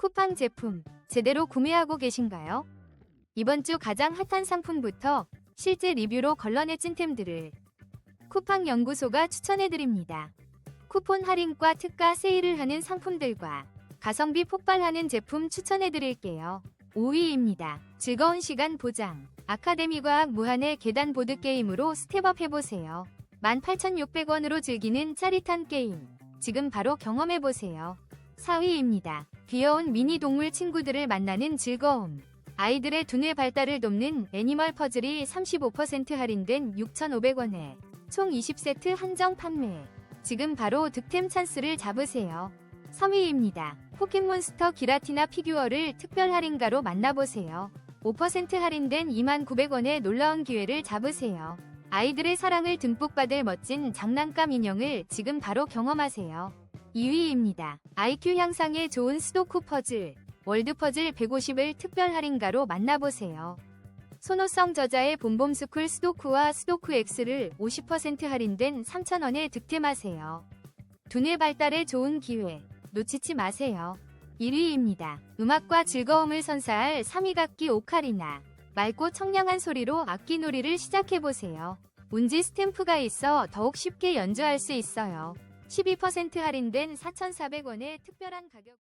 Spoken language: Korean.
쿠팡 제품 제대로 구매하고 계신가요? 이번 주 가장 핫한 상품부터 실제 리뷰로 걸러내 찐템들을 쿠팡 연구소가 추천해드립니다. 쿠폰 할인과 특가 세일을 하는 상품들과 가성비 폭발하는 제품 추천해드릴게요. 5위입니다. 즐거운 시간 보장. 아카데미 과학 무한의 계단 보드게임으로 스텝업 해보세요. 18,600원으로 즐기는 짜릿한 게임. 지금 바로 경험해보세요. 4위입니다. 귀여운 미니 동물 친구들을 만나는 즐거움. 아이들의 두뇌 발달을 돕는 애니멀 퍼즐이 35% 할인된 6,500원에 총 20세트 한정 판매. 지금 바로 득템 찬스를 잡으세요. 3위입니다. 포켓몬스터 기라티나 피규어를 특별 할인가로 만나보세요. 5% 할인된 29,900원의 놀라운 기회를 잡으세요. 아이들의 사랑을 듬뿍 받을 멋진 장난감 인형을 지금 바로 경험하세요. 2위입니다. IQ 향상에 좋은 수도쿠 퍼즐, 월드 퍼즐 150을 특별 할인가로 만나보세요. 소노성 저자의 봄봄스쿨 수도쿠와 수도쿠 X를 50% 할인된 3,000원에 득템하세요. 두뇌 발달에 좋은 기회, 놓치지 마세요. 1위입니다. 음악과 즐거움을 선사할 3위 각기 오카리나. 맑고 청량한 소리로 악기 놀이를 시작해보세요. 운지 스탬프가 있어 더욱 쉽게 연주할 수 있어요. 12% 할인된 4,400원의 특별한 가격.